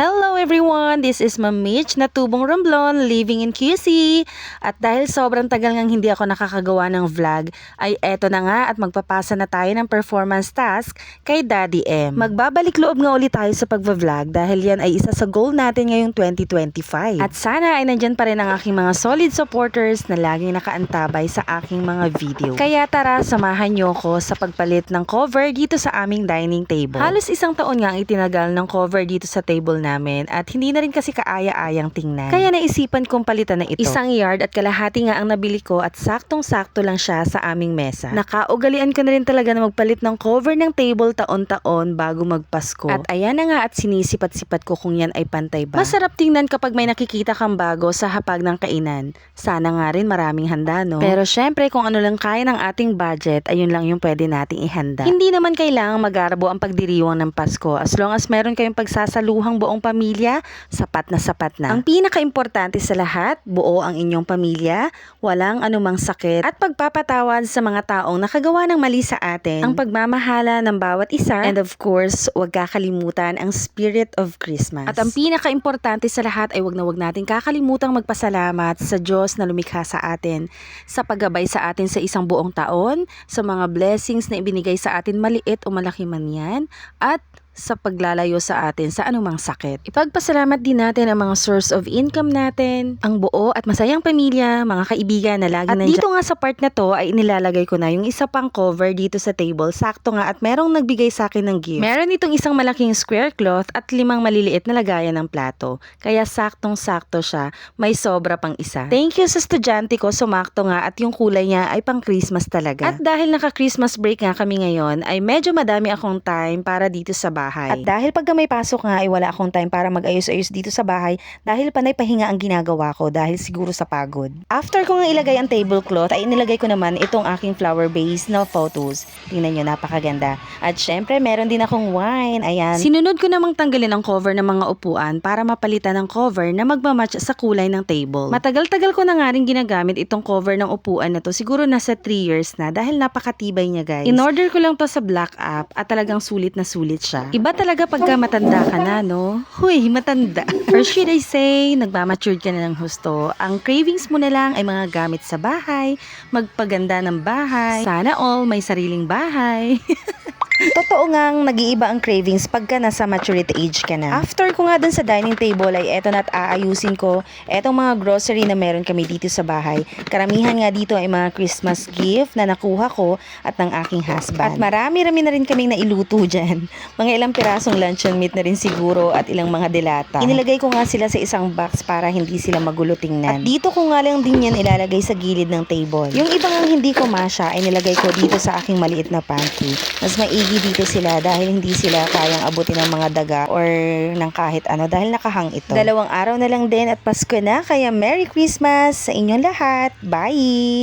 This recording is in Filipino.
Hello everyone! This is Ma'am Mitch na tubong Romblon, living in QC. At dahil sobrang tagal ngang hindi ako nakakagawa ng vlog, ay eto na nga at magpapasa na tayo ng performance task kay Daddy M. Magbabalik loob nga ulit tayo sa pagva-vlog dahil yan ay isa sa goal natin ngayong 2025. At sana ay nandyan pa rin ang aking mga solid supporters na laging nakaantabay sa aking mga video. Kaya tara, samahan nyo ko sa pagpalit ng cover dito sa aming dining table. Halos isang taon nga ang itinagal ng cover dito sa table namin at hindi na rin kasi kaaya-ayang tingnan. Kaya naisipan kong palitan na ito. Isang yard at kalahati nga ang nabili ko at saktong-sakto lang siya sa aming mesa. Nakaugalian ko na rin talaga na magpalit ng cover ng table taon-taon bago magpasko. At ayan na nga at sinisipat-sipat ko kung yan ay pantay ba. Masarap tingnan kapag may nakikita kang bago sa hapag ng kainan. Sana nga rin maraming handa no? Pero syempre kung ano lang kaya ng ating budget, ayun lang yung pwede nating ihanda. Hindi naman kailangang magarbo ang pagdiriwang ng Pasko as long as meron kayong pagsasaluhang buong pamilya, sapat na sapat na. Ang pinaka-importante sa lahat, buo ang inyong pamilya, walang anumang sakit, at pagpapatawad sa mga taong nakagawa ng mali sa atin, ang pagmamahala ng bawat isa, and of course, huwag kakalimutan ang spirit of Christmas. At ang pinaka-importante sa lahat ay wag na wag natin kakalimutang magpasalamat sa Diyos na lumikha sa atin, sa paggabay sa atin sa isang buong taon, sa mga blessings na ibinigay sa atin maliit o malaki man yan, at sa paglalayo sa atin sa anumang sakit. Ipagpasalamat din natin ang mga source of income natin, ang buo at masayang pamilya, mga kaibigan na lagi At nandyan. dito nga sa part na to ay inilalagay ko na yung isa pang cover dito sa table. Sakto nga at merong nagbigay sa akin ng gift. Meron itong isang malaking square cloth at limang maliliit na lagayan ng plato. Kaya saktong-sakto siya. May sobra pang isa. Thank you sa estudyante ko. Sumakto nga at yung kulay niya ay pang Christmas talaga. At dahil naka-Christmas break nga kami ngayon, ay medyo madami akong time para dito sa bahay. At dahil pagka may pasok nga ay wala akong time para mag-ayos-ayos dito sa bahay dahil panay pahinga ang ginagawa ko dahil siguro sa pagod. After ko nga ilagay ang tablecloth ay inilagay ko naman itong aking flower base na photos. Tingnan nyo, napakaganda. At syempre, meron din akong wine. Ayan. Sinunod ko namang tanggalin ang cover ng mga upuan para mapalitan ng cover na magmamatch sa kulay ng table. Matagal-tagal ko na nga rin ginagamit itong cover ng upuan na to. Siguro nasa 3 years na dahil napakatibay niya guys. In-order ko lang to sa Black App at talagang sulit na sulit siya. Iba talaga pagka matanda ka na, no? Huy, matanda. Or should I say, nagmamature ka na ng husto. Ang cravings mo na lang ay mga gamit sa bahay, magpaganda ng bahay. Sana all may sariling bahay. Totoo ngang nag-iiba ang cravings pagka nasa maturity age ka na. After ko nga dun sa dining table ay eto na't aayusin ko etong mga grocery na meron kami dito sa bahay. Karamihan nga dito ay mga Christmas gift na nakuha ko at ng aking husband. At marami-rami na rin kaming nailuto dyan. Mga ilang pirasong luncheon meat na rin siguro at ilang mga delata. Inilagay ko nga sila sa isang box para hindi sila magulo tingnan. At dito ko nga lang din yan ilalagay sa gilid ng table. Yung ibang ang hindi ko masya ay nilagay ko dito sa aking maliit na pantry. Mas maigi dito sila dahil hindi sila kayang abutin ng mga daga or ng kahit ano dahil nakahang ito. Dalawang araw na lang din at Pasko na kaya Merry Christmas sa inyong lahat. Bye!